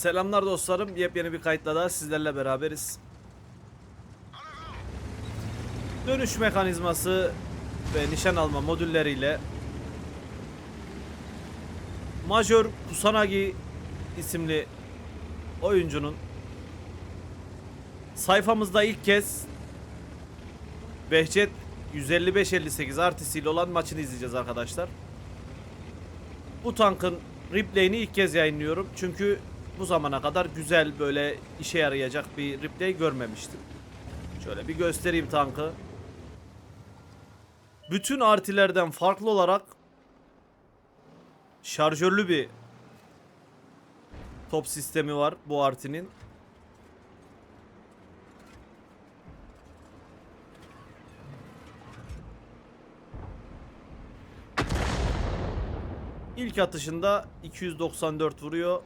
Selamlar dostlarım. Yepyeni bir kayıtla daha sizlerle beraberiz. Dönüş mekanizması ve nişan alma modülleriyle Major Kusanagi isimli oyuncunun sayfamızda ilk kez Behçet 155-58 artısıyla olan maçını izleyeceğiz arkadaşlar. Bu tankın replay'ini ilk kez yayınlıyorum. Çünkü bu zamana kadar güzel böyle işe yarayacak bir replay görmemiştim. Şöyle bir göstereyim tankı. Bütün artilerden farklı olarak şarjörlü bir top sistemi var bu artinin. İlk atışında 294 vuruyor.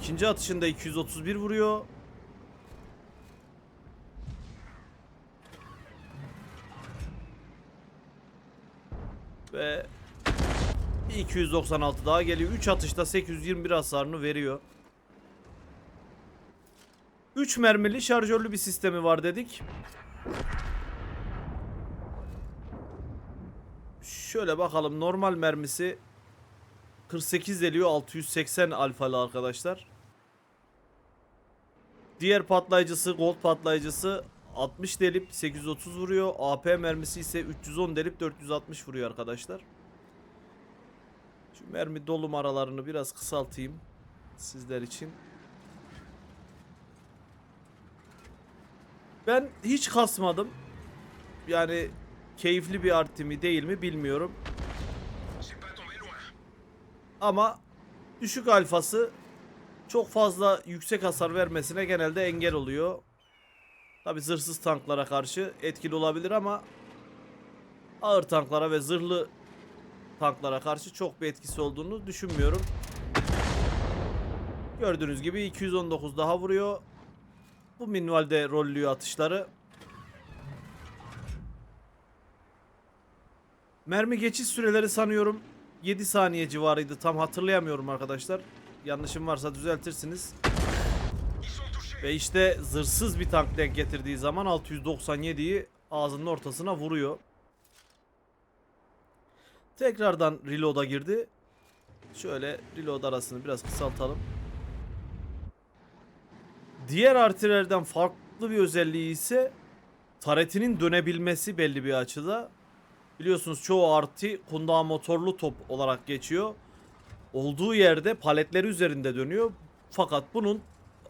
İkinci atışında 231 vuruyor. Ve bir 296 daha geliyor. 3 atışta 821 hasarını veriyor. 3 mermili şarjörlü bir sistemi var dedik. Şöyle bakalım normal mermisi 48 deliyor 680 alfalı arkadaşlar. Diğer patlayıcısı gold patlayıcısı 60 delip 830 vuruyor. AP mermisi ise 310 delip 460 vuruyor arkadaşlar. Şu mermi dolum aralarını biraz kısaltayım sizler için. Ben hiç kasmadım. Yani keyifli bir arti değil mi bilmiyorum. Ama düşük alfası çok fazla yüksek hasar vermesine genelde engel oluyor. Tabi zırhsız tanklara karşı etkili olabilir ama ağır tanklara ve zırhlı tanklara karşı çok bir etkisi olduğunu düşünmüyorum. Gördüğünüz gibi 219 daha vuruyor. Bu minvalde rollüyor atışları. Mermi geçiş süreleri sanıyorum 7 saniye civarıydı. Tam hatırlayamıyorum arkadaşlar. Yanlışım varsa düzeltirsiniz. Ve işte zırhsız bir tank denk getirdiği zaman 697'yi ağzının ortasına vuruyor. Tekrardan reload'a girdi. Şöyle reload arasını biraz kısaltalım. Diğer artilerden farklı bir özelliği ise taretinin dönebilmesi belli bir açıda. Biliyorsunuz çoğu arti kundağı motorlu top olarak geçiyor. Olduğu yerde paletleri üzerinde dönüyor. Fakat bunun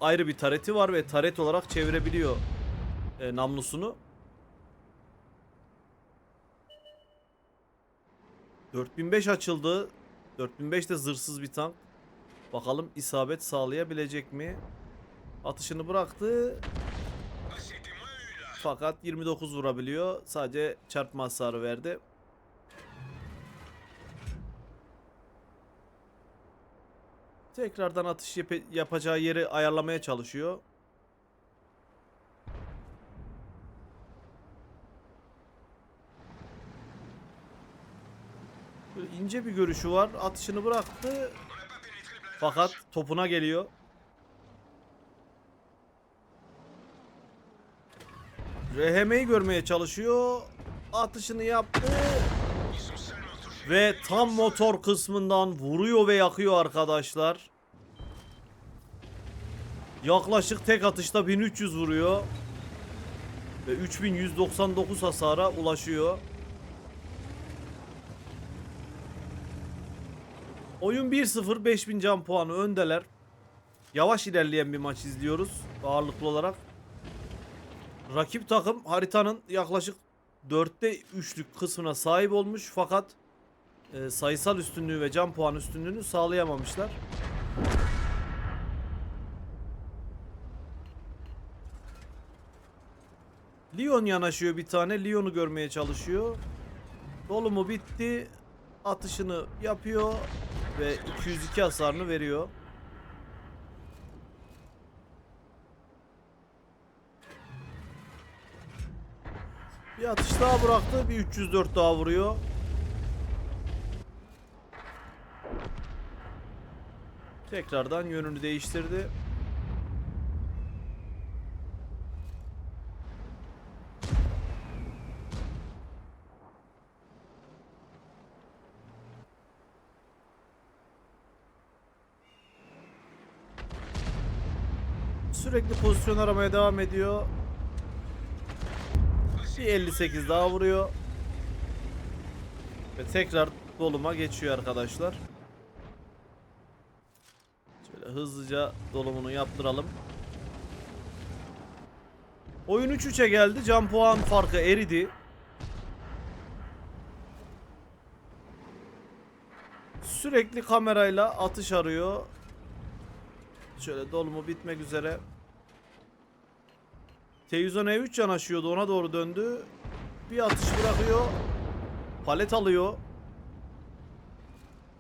ayrı bir tareti var ve taret olarak çevirebiliyor e, namlusunu. 4005 açıldı. 4005 de zırhsız bir tank. Bakalım isabet sağlayabilecek mi? Atışını bıraktı. Fakat 29 vurabiliyor. Sadece çarpma hasarı verdi. Tekrardan atış yap- yapacağı yeri ayarlamaya çalışıyor. Böyle ince bir görüşü var. Atışını bıraktı. Fakat topuna geliyor. RHM'yi görmeye çalışıyor. Atışını yaptı. Ve tam motor kısmından vuruyor ve yakıyor arkadaşlar. Yaklaşık tek atışta 1300 vuruyor. Ve 3199 hasara ulaşıyor. Oyun 1-0 5000 can puanı öndeler. Yavaş ilerleyen bir maç izliyoruz ağırlıklı olarak. Rakip takım haritanın yaklaşık 4'te 3'lük kısmına sahip olmuş fakat e, sayısal üstünlüğü ve can puan üstünlüğünü sağlayamamışlar. Leon yanaşıyor bir tane. Leon'u görmeye çalışıyor. Dolumu bitti. Atışını yapıyor ve 202 hasarını veriyor. Bir atış daha bıraktı. Bir 304 daha vuruyor. Tekrardan yönünü değiştirdi. Sürekli pozisyon aramaya devam ediyor. Bir 58 daha vuruyor. Ve tekrar doluma geçiyor arkadaşlar. Şöyle hızlıca dolumunu yaptıralım. Oyun 3-3'e geldi. Can puan farkı eridi. Sürekli kamerayla atış arıyor. Şöyle dolumu bitmek üzere. T110 E3 yanaşıyordu ona doğru döndü. Bir atış bırakıyor. Palet alıyor.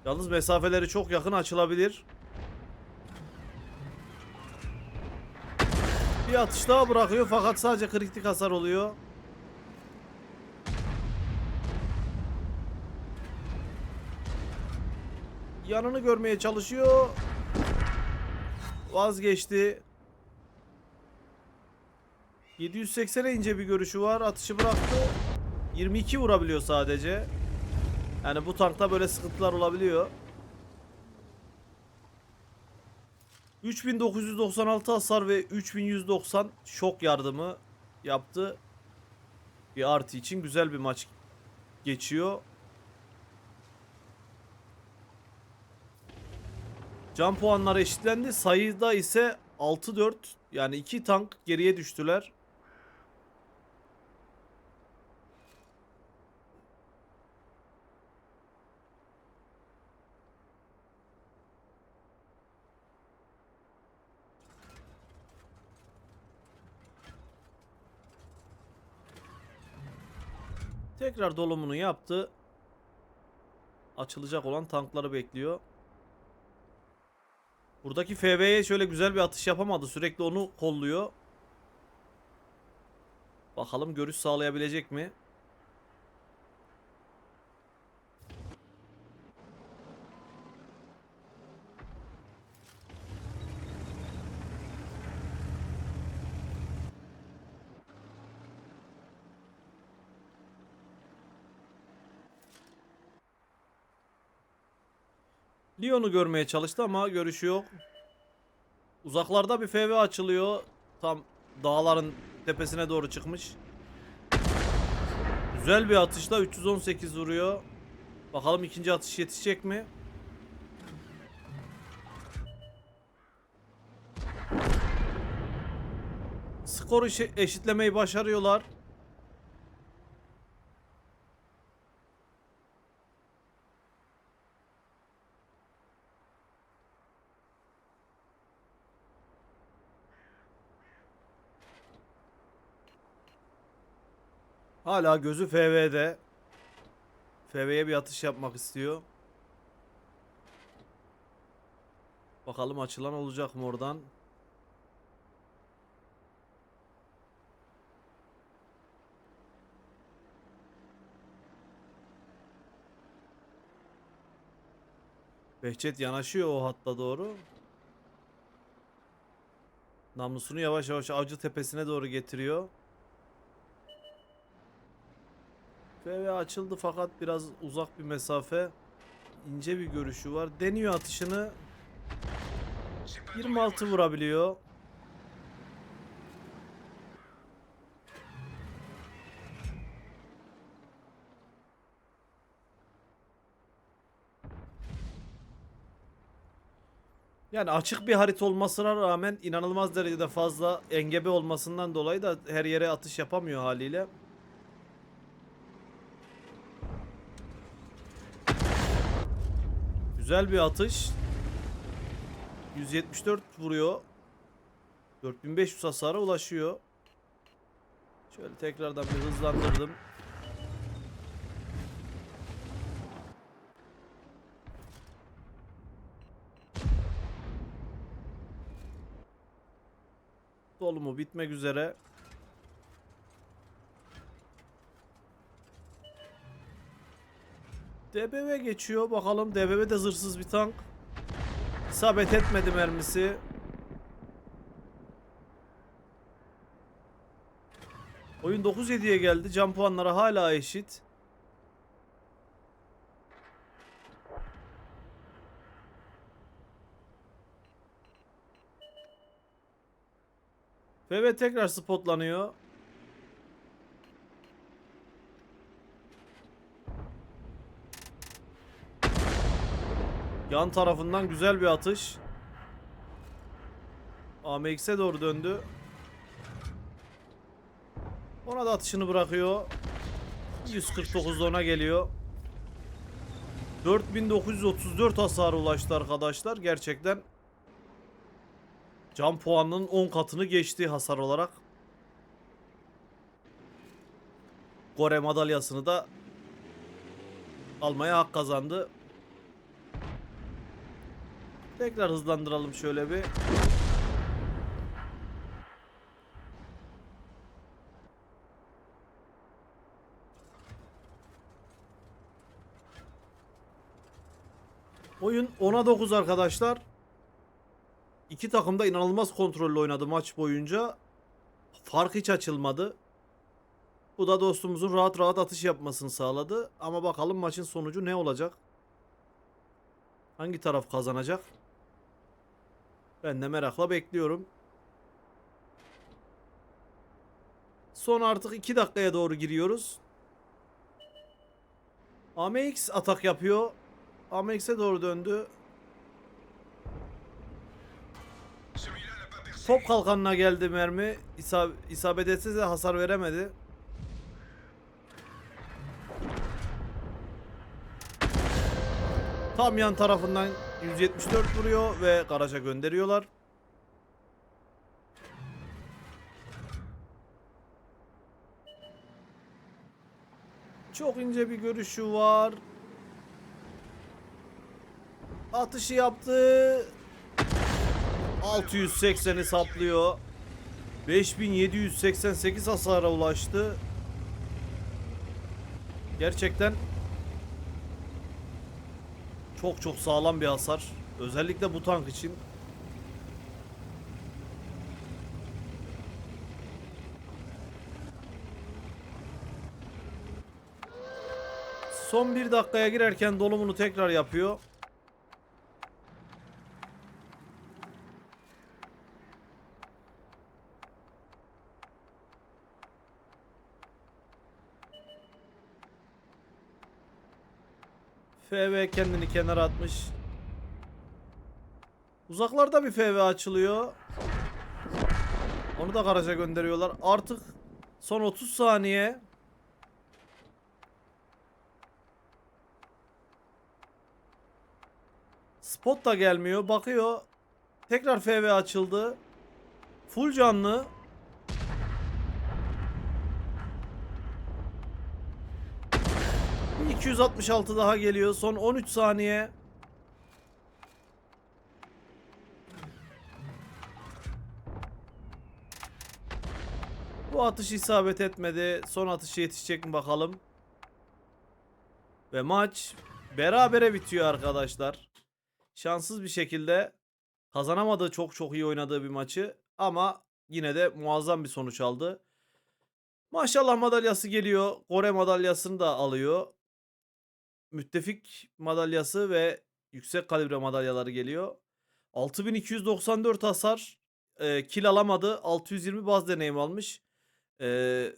Yalnız mesafeleri çok yakın açılabilir. Bir atış daha bırakıyor fakat sadece kritik hasar oluyor. Yanını görmeye çalışıyor. Vazgeçti. 780'e ince bir görüşü var. Atışı bıraktı. 22 vurabiliyor sadece. Yani bu tankta böyle sıkıntılar olabiliyor. 3996 hasar ve 3190 şok yardımı yaptı. Bir artı için güzel bir maç geçiyor. Can puanları eşitlendi. Sayıda ise 6-4 yani iki tank geriye düştüler. Tekrar dolumunu yaptı. Açılacak olan tankları bekliyor. Buradaki FV'ye şöyle güzel bir atış yapamadı. Sürekli onu kolluyor. Bakalım görüş sağlayabilecek mi? Lyon'u görmeye çalıştı ama görüşü yok. Uzaklarda bir FV açılıyor. Tam dağların tepesine doğru çıkmış. Güzel bir atışla 318 vuruyor. Bakalım ikinci atış yetişecek mi? Skoru eşi- eşitlemeyi başarıyorlar. Hala gözü FV'de. FV'ye bir atış yapmak istiyor. Bakalım açılan olacak mı oradan? Behçet yanaşıyor o hatta doğru. Namlusunu yavaş yavaş avcı tepesine doğru getiriyor. FV açıldı fakat biraz uzak bir mesafe. ince bir görüşü var. Deniyor atışını. 26 vurabiliyor. Yani açık bir harita olmasına rağmen inanılmaz derecede fazla engebe olmasından dolayı da her yere atış yapamıyor haliyle. Güzel bir atış. 174 vuruyor. 4500 hasara ulaşıyor. Şöyle tekrardan bir hızlandırdım. Dolumu bitmek üzere. DBV geçiyor. Bakalım DBV de zırhsız bir tank. İsabet etmedi mermisi. Oyun 9-7'ye geldi. Can puanları hala eşit. FB tekrar spotlanıyor. Yan tarafından güzel bir atış. AMX'e doğru döndü. Ona da atışını bırakıyor. 149 ona geliyor. 4934 hasar ulaştı arkadaşlar. Gerçekten can puanının 10 katını geçti hasar olarak. Gore madalyasını da almaya hak kazandı. Tekrar hızlandıralım şöyle bir. Oyun 10'a 9 arkadaşlar. İki takım da inanılmaz kontrollü oynadı maç boyunca. Fark hiç açılmadı. Bu da dostumuzun rahat rahat atış yapmasını sağladı. Ama bakalım maçın sonucu ne olacak? Hangi taraf kazanacak? Ben de merakla bekliyorum. Son artık 2 dakikaya doğru giriyoruz. AMX atak yapıyor. AMX'e doğru döndü. Top kalkanına geldi mermi. İsab isabet etse de hasar veremedi. Tam yan tarafından 174 vuruyor ve garaja gönderiyorlar. Çok ince bir görüşü var. Atışı yaptı. 680'i saplıyor. 5788 hasara ulaştı. Gerçekten çok çok sağlam bir hasar. Özellikle bu tank için. Son bir dakikaya girerken dolumunu tekrar yapıyor. FV kendini kenara atmış. Uzaklarda bir FV açılıyor. Onu da garaja gönderiyorlar. Artık son 30 saniye. Spot da gelmiyor. Bakıyor. Tekrar FV açıldı. Full canlı. Bir 266 daha geliyor. Son 13 saniye. Bu atış isabet etmedi. Son atışı yetişecek mi bakalım. Ve maç berabere bitiyor arkadaşlar. Şanssız bir şekilde kazanamadığı çok çok iyi oynadığı bir maçı ama yine de muazzam bir sonuç aldı. Maşallah madalyası geliyor. Kore madalyasını da alıyor. Müttefik madalyası ve yüksek kalibre madalyaları geliyor. 6294 hasar. E, kill alamadı. 620 baz deneyim almış. E,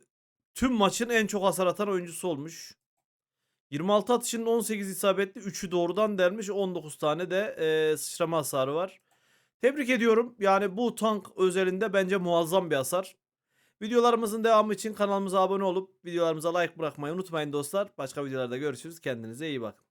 tüm maçın en çok hasar atan oyuncusu olmuş. 26 atışının 18 isabetli. 3'ü doğrudan delmiş. 19 tane de e, sıçrama hasarı var. Tebrik ediyorum. Yani bu tank özelinde bence muazzam bir hasar. Videolarımızın devamı için kanalımıza abone olup videolarımıza like bırakmayı unutmayın dostlar. Başka videolarda görüşürüz. Kendinize iyi bakın.